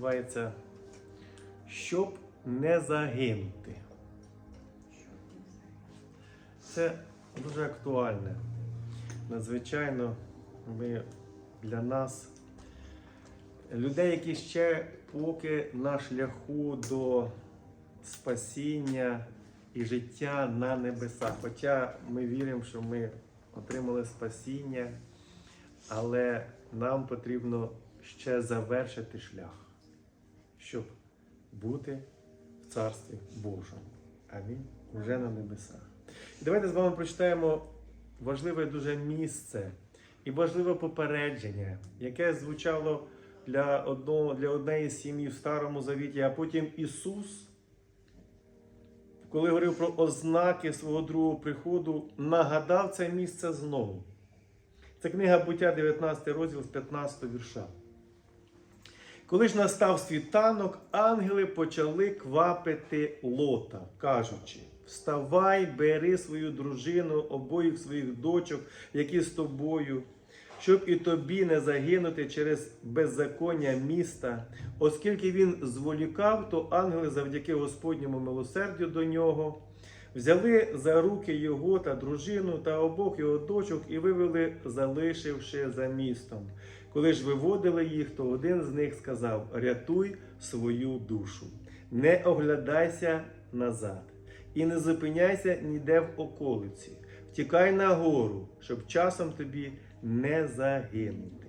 називається Щоб не загинути. Це дуже актуальне. Надзвичайно ми для нас, людей, які ще поки на шляху до спасіння і життя на небесах. Хоча ми віримо, що ми отримали спасіння, але нам потрібно ще завершити шлях, щоб бути в Царстві Божому. Амінь. Вже на небесах. І давайте з вами прочитаємо важливе дуже місце і важливе попередження, яке звучало для, одного, для однієї сім'ї в Старому Завіті, а потім Ісус, коли говорив про ознаки свого другого приходу, нагадав це місце знову. Це книга буття, 19 розділ з 15 вірша. Коли ж настав світанок, ангели почали квапити лота, кажучи: Вставай, бери свою дружину, обоїх своїх дочок, які з тобою, щоб і тобі не загинути через беззаконня міста. Оскільки він зволікав, то ангели завдяки Господньому милосердю до нього. Взяли за руки його та дружину та обох його дочок і вивели, залишивши за містом. Коли ж виводили їх, то один з них сказав: Рятуй свою душу, не оглядайся назад і не зупиняйся ніде в околиці. Втікай на гору, щоб часом тобі не загинути.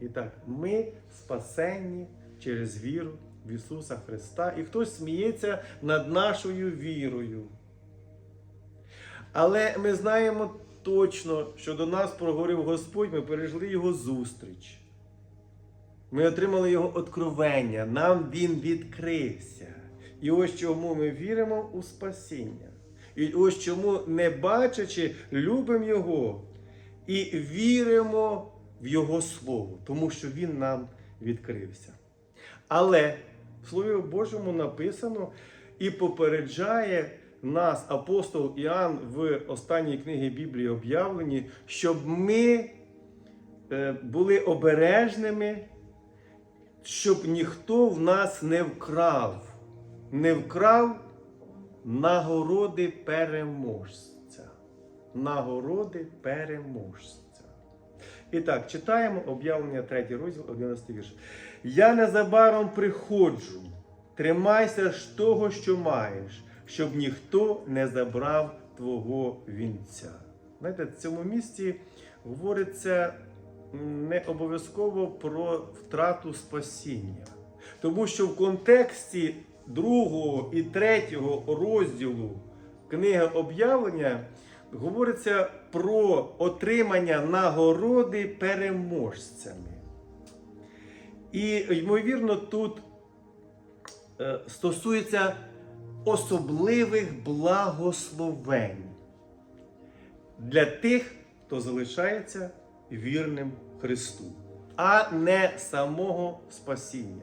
І так, ми спасенні через віру в Ісуса Христа, і хтось сміється над нашою вірою. Але ми знаємо точно, що до нас проговорив Господь, ми пережили Його зустріч. Ми отримали Його откровення, нам Він відкрився. І ось чому ми віримо у спасіння. І ось чому, не бачачи, любимо Його і віримо в Його Слово, тому що Він нам відкрився. Але в Слові Божому написано і попереджає нас апостол Іоанн в останній книгі Біблії об'явлені, щоб ми е, були обережними, щоб ніхто в нас не вкрав, не вкрав нагороди переможця. Нагороди переможця. І так, читаємо об'явлення 3 розділ, 11 вірш. Я незабаром приходжу, тримайся ж того, що маєш, щоб ніхто не забрав твого вінця. Знаєте, в цьому місці говориться не обов'язково про втрату спасіння. Тому що в контексті другого і третього розділу книги об'явлення говориться про отримання нагороди переможцями. І, ймовірно, тут е, стосується особливих благословень для тих, хто залишається вірним Христу, а не самого спасіння.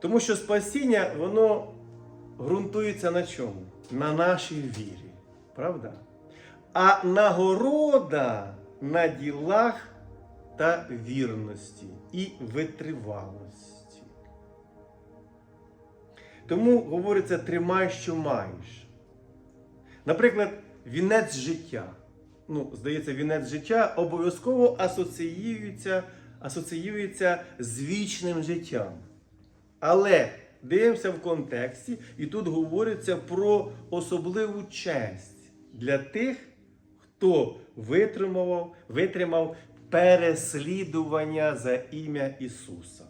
Тому що спасіння, воно ґрунтується на чому? На нашій вірі. Правда? А нагорода на ділах та вірності і витривалості. Тому говориться, тримай, що маєш. Наприклад, вінець життя. Ну, здається, вінець життя обов'язково асоціюється, асоціюється з вічним життям. Але дивимося в контексті, і тут говориться про особливу честь для тих, хто витримав, витримав переслідування за ім'я Ісуса.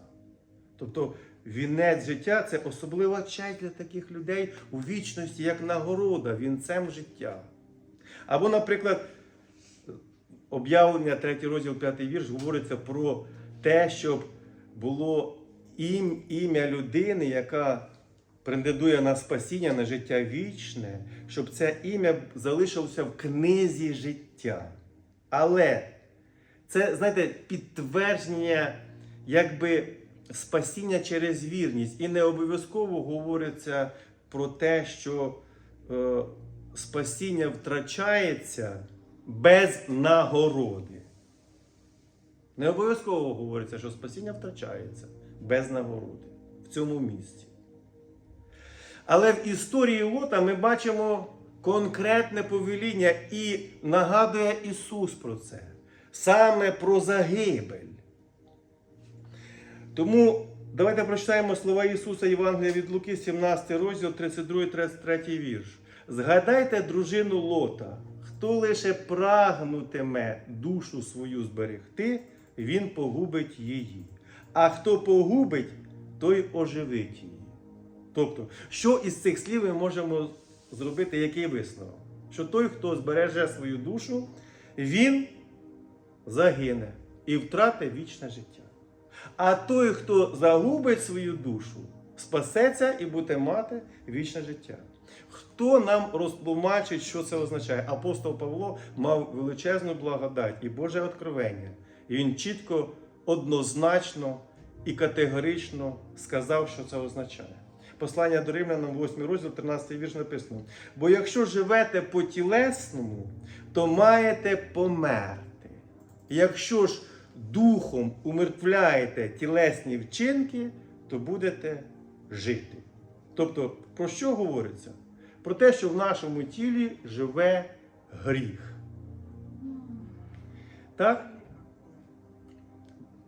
Тобто вінець життя це особлива честь для таких людей у вічності, як нагорода, вінцем життя. Або, наприклад, об'явлення 3 розділ 5 вірш говориться про те, щоб було ім, ім'я людини, яка претендує на спасіння, на життя вічне, щоб це ім'я залишилося в книзі життя. Але це, знаєте, підтвердження якби спасіння через вірність. І не обов'язково говориться про те, що е, спасіння втрачається без нагороди. Не обов'язково говориться, що спасіння втрачається без нагороди в цьому місці. Але в історії Лота ми бачимо конкретне повеління і нагадує Ісус про це, саме про загибель. Тому давайте прочитаємо слова Ісуса Євангелія від Луки, 17 розділ, 32-33 вірш. Згадайте дружину Лота, хто лише прагнутиме душу свою зберегти, він погубить її. А хто погубить, той оживить її. Тобто, що із цих слів ми можемо зробити, який висновок? Що той, хто збереже свою душу, він загине і втратить вічне життя. А той, хто загубить свою душу, спасеться і буде мати вічне життя. Хто нам розтлумачить, що це означає? Апостол Павло мав величезну благодать і Боже откровення. І він чітко, однозначно і категорично сказав, що це означає. Послання до Римлянам, 8 розділ, 13 вірш написано: Бо якщо живете по тілесному, то маєте померти. Якщо ж духом умертвляєте тілесні вчинки, то будете жити. Тобто, про що говориться? Про те, що в нашому тілі живе гріх. Так?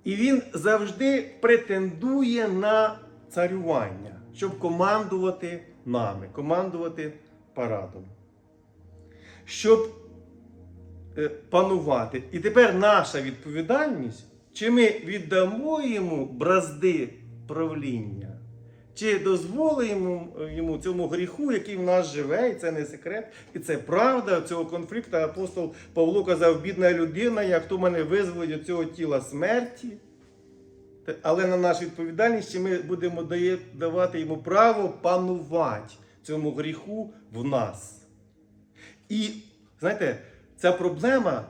І він завжди претендує на царювання, щоб командувати нами, командувати парадом. Щоб панувати. І тепер наша відповідальність, чи ми віддамо йому бразди правління, чи дозволимо йому цьому гріху, який в нас живе, і це не секрет, і це правда цього конфлікту. Апостол Павло казав, бідна людина, як хто мене визволить від цього тіла смерті. Але на нашу відповідальність, чи ми будемо давати йому право панувати цьому гріху в нас. І знаєте, ця проблема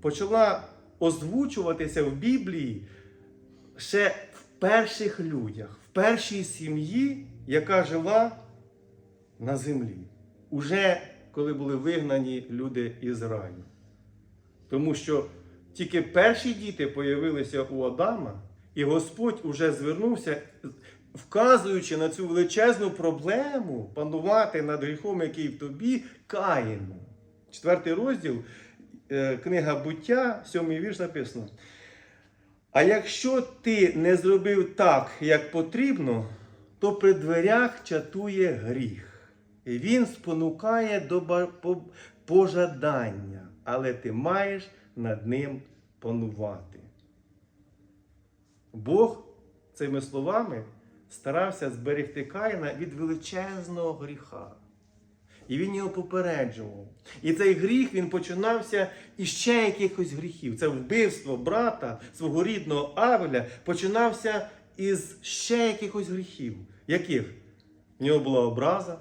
почала озвучуватися в Біблії ще в перших людях, в першій сім'ї, яка жила на землі. Уже коли були вигнані люди із раю. Тому що тільки перші діти появилися у Адама, і Господь уже звернувся, вказуючи на цю величезну проблему панувати над гріхом, який в тобі, Каїну. Четвертий розділ, е, книга буття, сьомий вірш написано. А якщо ти не зробив так, як потрібно, то при дверях чатує гріх. І він спонукає до пожадання, але ти маєш над ним панувати. Бог цими словами старався зберегти Каїна від величезного гріха. І він його попереджував. І цей гріх він починався із ще якихось гріхів. Це вбивство брата, свого рідного Авеля, починався із ще якихось гріхів. Яких? В нього була образа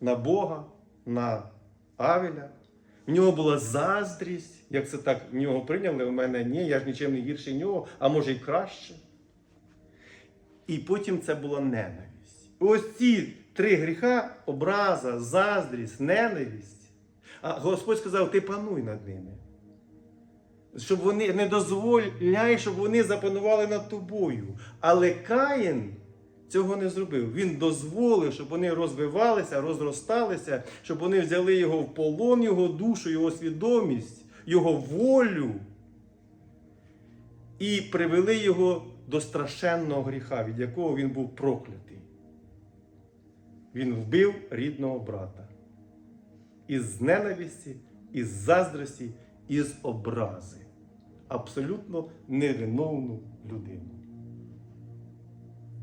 на Бога, на Авеля. В нього була заздрість, як це так в нього прийняли, у мене ні, я ж нічим не гірший нього, а може й краще. І потім це була ненависть. Ось ці три гріха образа, заздрість, ненависть. А Господь сказав, ти пануй над ними. Щоб вони не дозволяй, щоб вони запанували над тобою. Але Каїн цього не зробив. Він дозволив, щоб вони розвивалися, розросталися, щоб вони взяли його в полон, його душу, його свідомість, його волю і привели його до страшенного гріха, від якого він був проклятий. Він вбив рідного брата. Із ненависті, із заздрості, із образи. Абсолютно невиновну людину.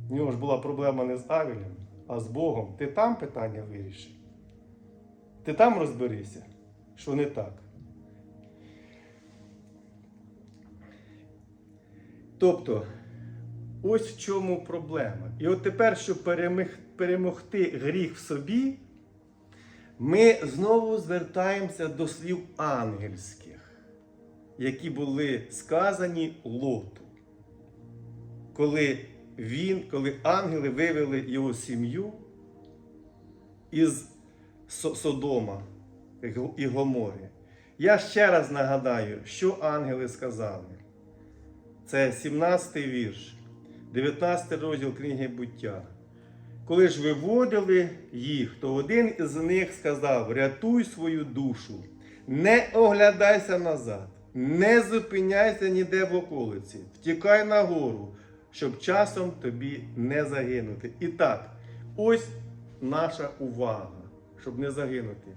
В нього ж була проблема не з Авелем, а з Богом. Ти там питання вирішив. Ти там розберися, що не так. Тобто, ось в чому проблема. І от тепер, щоб перемог- перемогти гріх в собі, ми знову звертаємося до слів ангельських, які були сказані Лоту. Коли він, коли ангели вивели його сім'ю із Содома і Гомори. Я ще раз нагадаю, що ангели сказали. Це 17 вірш, 19 розділ книги буття. Коли ж виводили їх, то один із них сказав: рятуй свою душу, не оглядайся назад, не зупиняйся ніде в околиці, втікай нагору, щоб часом тобі не загинути. І так, ось наша увага, щоб не загинути.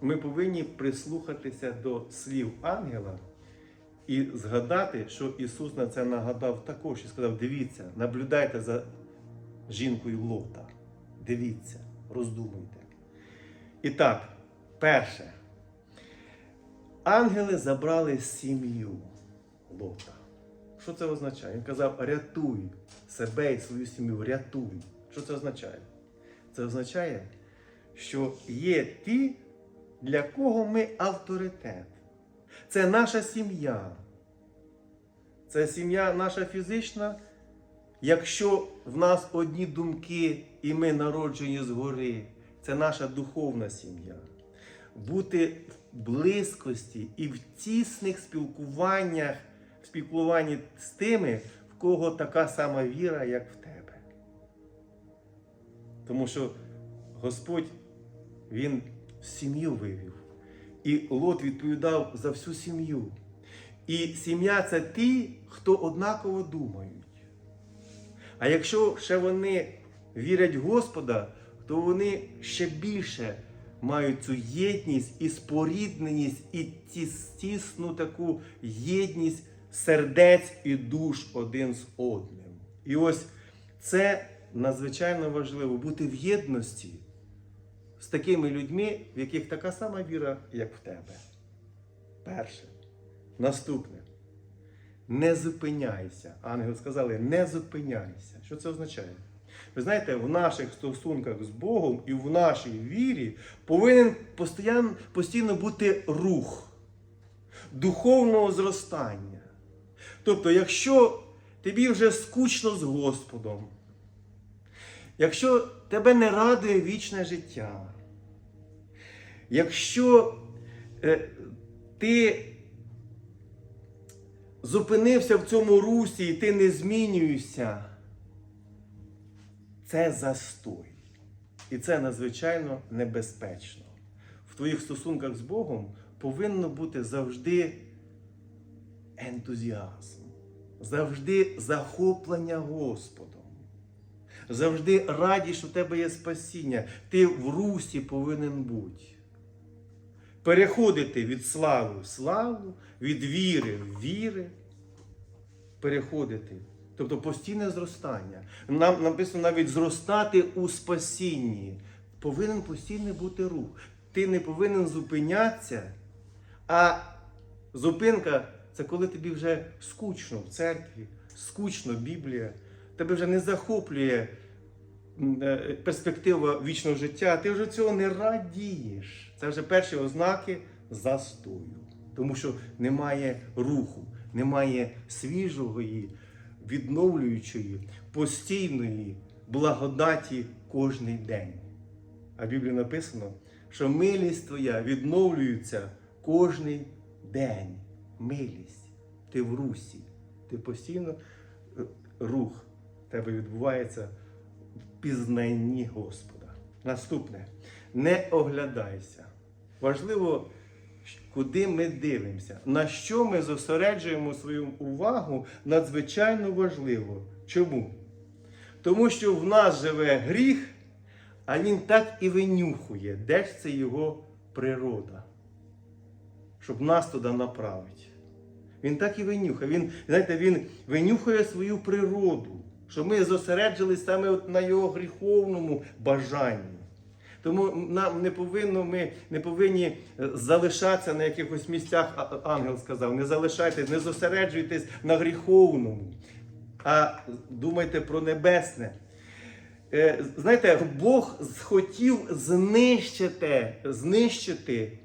Ми повинні прислухатися до слів ангела і згадати, що Ісус на це нагадав також і сказав: дивіться, наблюдайте за жінкою Лота. Дивіться, роздумуйте. І так, перше. Ангели забрали сім'ю Лота. Що це означає? Він казав: рятуй себе і свою сім'ю, рятуй. Що це означає? Це означає, що є ті, для кого ми авторитет. Це наша сім'я. Це сім'я наша фізична. Якщо в нас одні думки і ми народжені згори, це наша духовна сім'я. Бути в близькості і в тісних спілкуваннях, в спілкуванні з тими, в кого така сама віра, як в тебе. Тому що Господь Він сім'ю вивів. І Лот відповідав за всю сім'ю. І сім'я це ті, хто однаково думають. А якщо ще вони вірять в Господа, то вони ще більше мають цю єдність і спорідненість, і тіс- тісну таку єдність сердець і душ один з одним. І ось це надзвичайно важливо бути в єдності з такими людьми, в яких така сама віра, як в тебе. Перше. Наступне. Не зупиняйся. Ангели сказали, не зупиняйся. Що це означає? Ви знаєте, в наших стосунках з Богом і в нашій вірі повинен постійно, постійно бути рух духовного зростання. Тобто, якщо тобі вже скучно з Господом, якщо тебе не радує вічне життя, якщо е, ти зупинився в цьому русі і ти не змінюєшся, це застой. І це надзвичайно небезпечно. В твоїх стосунках з Богом повинно бути завжди ентузіазм, завжди захоплення Господом. Завжди радість, що в тебе є спасіння. Ти в русі повинен бути. Переходити від слави в славу, від віри в віри. Переходити. Тобто постійне зростання. Нам написано навіть зростати у спасінні. Повинен постійно бути рух. Ти не повинен зупинятися, а зупинка це коли тобі вже скучно в церкві, скучно Біблія, тебе вже не захоплює перспектива вічного життя, ти вже цього не радієш. Це вже перші ознаки застою. Тому що немає руху, немає свіжої, відновлюючої, постійної благодаті кожний день. А в Біблії написано, що милість твоя відновлюється кожний день. Милість. Ти в русі. Ти постійно е, рух тебе відбувається пізнанні Господа. Наступне. Не оглядайся. Важливо, куди ми дивимося, на що ми зосереджуємо свою увагу, надзвичайно важливо. Чому? Тому що в нас живе гріх, а він так і винюхує, де ж це його природа, щоб нас туди направити. Він так і винюхає. Він, знаєте, він винюхує свою природу, щоб ми зосереджились саме от на його гріховному бажанні. Тому нам не повинно, ми не повинні е, залишатися на якихось місцях, ангел сказав, не залишайтесь, не зосереджуйтесь на гріховному, а думайте про небесне. Е, Знаєте, Бог хотів знищити, знищити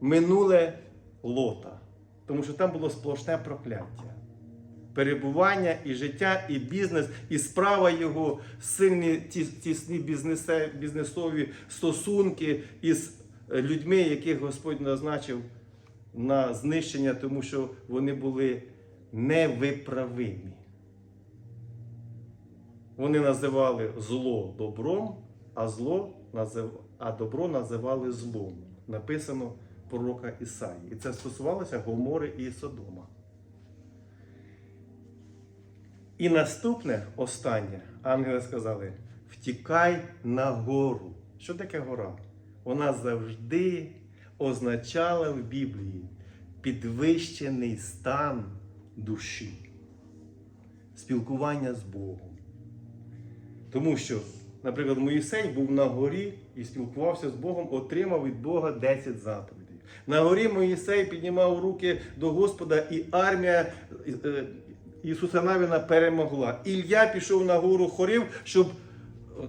минуле лота, тому що там було сплошне прокляття. Перебування і життя, і бізнес, і справа його, сильні тісні бізнесові стосунки із е, людьми, яких Господь назначив на знищення, тому що вони були невиправимі. Вони називали зло добром, а зло назив... а добро називали злом. Написано пророка Ісаї. І це стосувалося Гомори і Содома. І наступне, останнє, ангели сказали: втікай на гору. Що таке гора? Вона завжди означала в Біблії підвищений стан душі, спілкування з Богом. Тому що, наприклад, Моїсей був на горі і спілкувався з Богом, отримав від Бога 10 заповідей. На горі Моїсей піднімав руки до Господа, і армія е, Ісуса Навіна перемогла. Ілля пішов на гору хорів, щоб,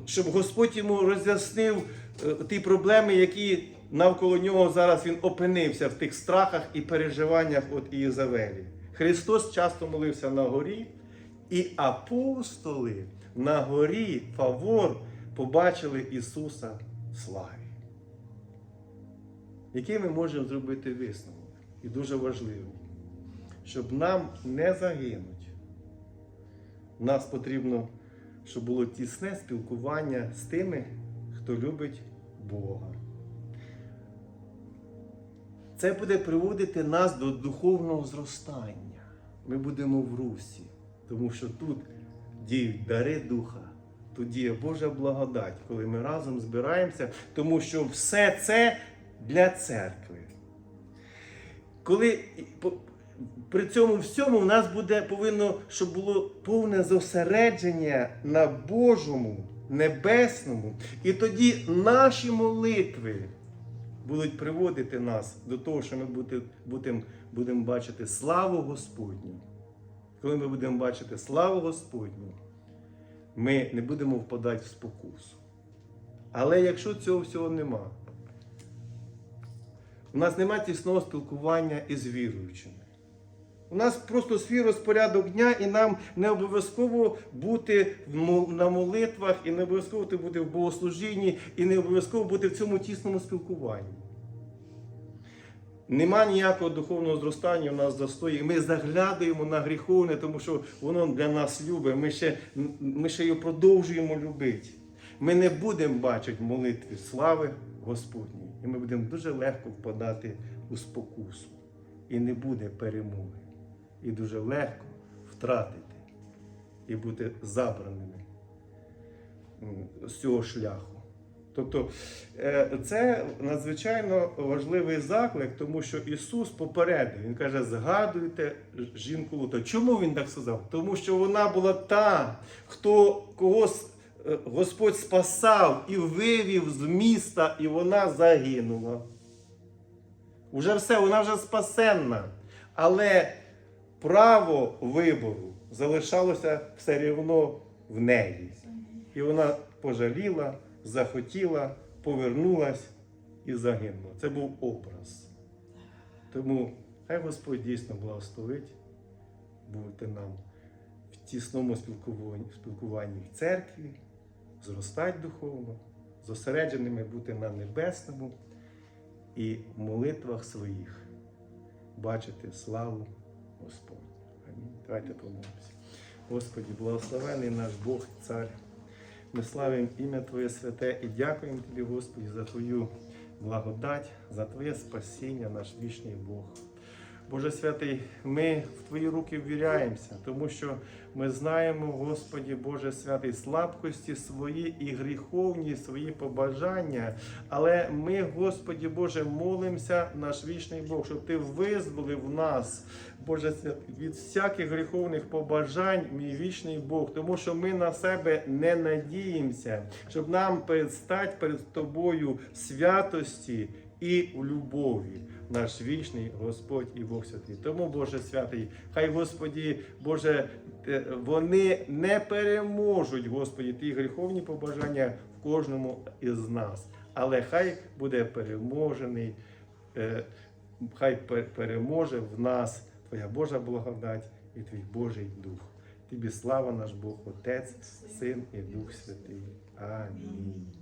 щоб Господь йому роз'яснив е, ті проблеми, які навколо нього зараз він опинився в тих страхах і переживаннях от Ієзавелі. Христос часто молився на горі, і апостоли на горі Фавор побачили Ісуса в славі. Який ми можемо зробити висновок? І дуже важливий, щоб нам не загинути. Нас потрібно, щоб було тісне спілкування з тими, хто любить Бога. Це буде приводити нас до духовного зростання. Ми будемо в русі, тому що тут діють дари духа, тут діє Божа благодать, коли ми разом збираємося, тому що все це для церкви. Коли при цьому всьому в нас буде повинно, щоб було повне зосередження на Божому, небесному, і тоді наші молитви будуть приводити нас до того, що ми будемо будемо бачити славу Господню. Коли ми будемо бачити славу Господню, ми не будемо впадати в спокусу. Але якщо цього всього нема, у нас немає тісного спілкування із віруючими. У нас просто свій розпорядок дня, і нам не обов'язково бути на молитвах, і не обов'язково бути в богослужінні, і не обов'язково бути в цьому тісному спілкуванні. Нема ніякого духовного зростання у нас застої. Ми заглядаємо на гріховне, тому що воно для нас любить. Ми ще, ми ще його продовжуємо любити. Ми не будемо бачити в молитві слави Господньої. І ми будемо дуже легко впадати у спокусу. І не буде перемоги. І дуже легко втратити і бути забраними з цього шляху. Тобто е, це надзвичайно важливий заклик, тому що Ісус попередив. Він каже: згадуйте жінку Лута. Чому він так сказав? Тому що вона була та, хто когось е, Господь спасав і вивів з міста, і вона загинула. Уже все, вона вже спасенна. Але право вибору залишалося все рівно в неї. І вона пожаліла, захотіла, повернулась і загинула. Це був образ. Тому хай Господь дійсно благословить бути нам в тісному спілкуванні, в церкві, зростати духовно, зосередженими бути на небесному і в молитвах своїх бачити славу Господню. Амінь. Давайте помолимося. Господі, благословений наш Бог, Цар. Ми славимо ім'я Твоє святе і дякуємо Тобі, Господі, за Твою благодать, за Твоє спасіння, наш вічний Бог. Боже святий, ми в Твої руки ввіряємося, тому що ми знаємо, Господі Боже святий, слабкості свої і гріховні свої побажання. Але ми, Господі Боже, молимося, наш вічний Бог, щоб Ти визволив нас, Боже святий, від всяких гріховних побажань, мій вічний Бог, тому що ми на себе не надіємося, щоб нам предстати перед Тобою святості і у любові. Наш вічний Господь і Бог святий. Тому, Боже святий, хай Господі, Боже, е, вони не переможуть, Господі, ті гріховні побажання в кожному із нас. Але хай буде переможений, е, хай переможе в нас Твоя Божа благодать і Твій Божий Дух. Тобі слава наш Бог, Отець, Син і Дух Святий. Амінь.